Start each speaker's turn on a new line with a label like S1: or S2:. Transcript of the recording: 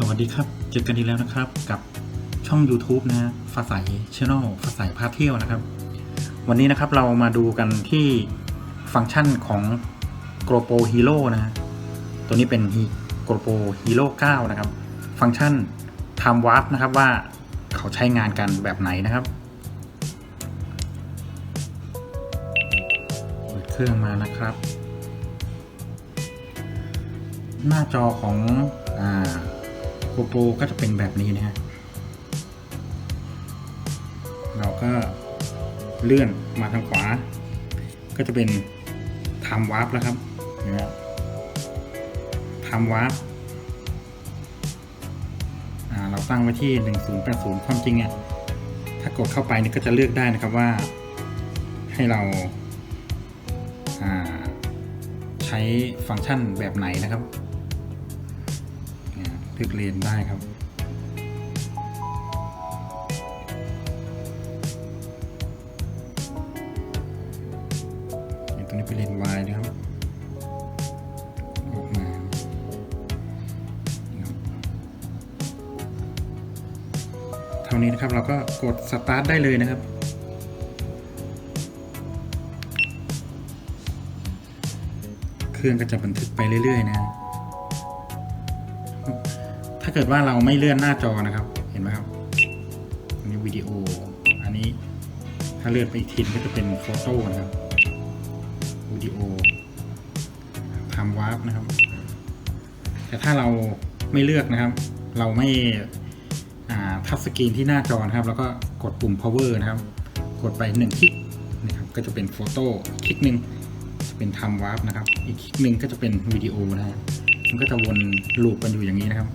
S1: สวัสดีครับ เจอกันอีกแล้วนะครับกับช่อง YouTube นะฟ้าใสช n แนลฟ้าใสพาเที่ยวนะครับ วันนี้นะครับเรามาดูกันที่ฟังก์ชันของ g o p o Hero นะฮะตัวนี้เป็น g o p o Hero 9 นะครับ ฟังก์ชัน Time Warp นะครับว่าเขาใช้งานกันแบบไหนนะครับเปิดเครื่องมานะครับ หน้าจอของอ่า GoPro ก็จะเป็นแบบนี้นะฮะ เราก็เลื่อนมาทางขวา ก็จะเป็น Time Warp แล้วครับนะครับ Time Warp เราตั้งไว้ที่ 1080 ความจริงเนี่ยถ้ากดเข้าไปนี่ก็จะเลือกได้นะครับว่า ให้เราาใช้ฟังก์ชันแบบไหนนะครับ เลือกเลนได้ครับตัวนี้เป็นเลนวายนะครับ ออกมานี่ครับเท่านี้นะครับเราก็กดสตาร์ทได้เลยนะครับเครื่องก็จะบันทึกไปเรื่อย ๆ นะฮะ ถ้าเกิดว่าเราไม่เลื่อนหน้าจอนะครับ เห็นไหมครับ อันนี้วิดีโอ อันนี้ถ้าเลื่อนไปอีกทีก็จะเป็นโฟโต้นะครับ วิดีโอทำวาร์ปนะครับ แต่ถ้าเราไม่เลือกนะครับ เราไม่ทัชสกรีนที่หน้าจอนะครับ แล้วก็กดปุ่ม power นะครับ กดไปหนึ่งคลิกนะครับ ก็จะเป็นโฟโต้คลิกหนึ่งจะเป็นทำวาร์ปนะครับ อีกคลิกหนึ่งก็จะเป็นวิดีโอนะฮะมันก็จะวนลูปกันอยู่อย่างนี้นะครับ